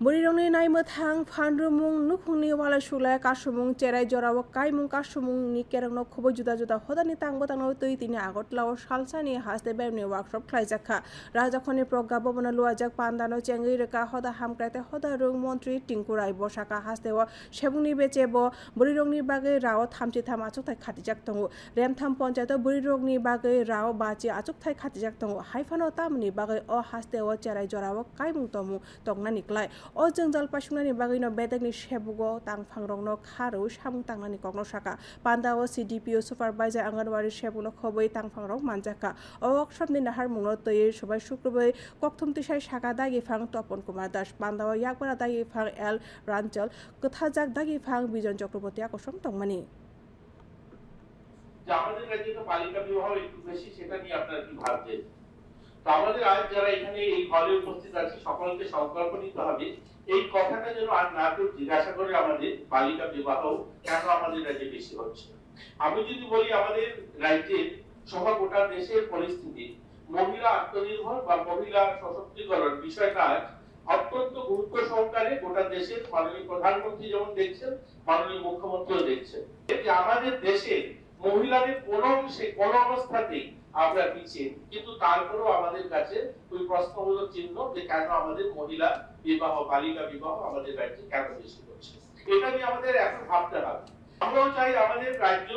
Borirong ni nai mo thang phandru mung nukhung ni wala shula kasumung cherai jorawo kai mung kasumung ni kerang no khobo juda juda hoda ni tang botang no tui tini agotla o salsa ni haste bem ni workshop khlaijaka রাজাখনি প্রজ্ঞা ভবনে লুয়াজাক পান্দানো Changi রেখা হদা হামক্রাইতে হদা রং মন্ত্রী টিঙ্কু রাইব শাখা হাসতে সেবুনি বেচেব বুড়িরংনি বাগে রাও থামচি থাম আচক থাই খাটিজাক তঙ্গু রেমথাম পঞ্চায়েত বুড়িরংনি বাগে রাও বাচি আচক থাই খাটিজাক তঙ্গু হাইফানো তামনি বাগে অ হাসতে ও চেরাই জরাও কাইমুং তমু তংনা নিকলাই ojang jalpa sungnani bagui no bedekni shebugo tangphang rokno kharu samung tangnani kokno saka panda o cdpo supervisor anganwari shebuno khoboi tangphang rok manjaka owak samni nahar mungno toye sobai shukrobai kokthum tisai saka dagi phang Tapan Kumar Das পান্ডা ও ইয়াকবারা দাগি ফাং এল রাঞ্চল কথাজাক দাগি ফাং বিজন চক্রবর্তী আকর্ষণ তংমানি আমাদের রাজ্যে তো বালিকা বিবাহ একটু বেশি সেটা নিয়ে আপনার কি ভাবছেন আমাদের আজ যারা এখানে এই হলে উপস্থিত আছে, সকলকে সংকল্প নিতে হবে, এই কথাটা যেন আর না কেউ জিজ্ঞাসা করে আমাদের বালিকা বিবাহ কেন আমাদের রাজ্যে বেশি হচ্ছে। আমি যদি বলি আমাদের রাজ্যের সহ গোটা দেশের পরিস্থিতি, মহিলা আত্মনির্ভর বা মহিলা সশক্তিকরণ বিষয়টা অত্যন্ত গুরুত্ব সহকারে গোটা দেশের মাননীয় প্রধানমন্ত্রী যেমন দেখছেন, মাননীয় মুখ্যমন্ত্রীও দেখছেন। আমাদের দেশে মহিলাদের কোন অংশে কোন অবস্থাতেই আমরা পিছিয়ে কিন্তু তারপরেও আমাদের কাছে ওই প্রশ্নগুলো চিহ্ন যে কেন আমাদের মহিলা বিবাহ, বালিকা বিবাহ আমাদের রাজ্যে কেন বেশি হচ্ছে? এটা নিয়ে আমাদের এখন ভাবতে হবে। আমরাও চাই আমাদের রাজ্য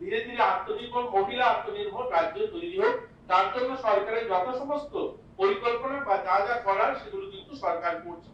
ধীরে ধীরে আত্মনির্ভর, মহিলা আত্মনির্ভর রাজ্য তৈরি হোক। তার জন্য সরকারের যত সমস্ত পরিকল্পনা বা যা যা করার, সেগুলো কিন্তু সরকার করছে।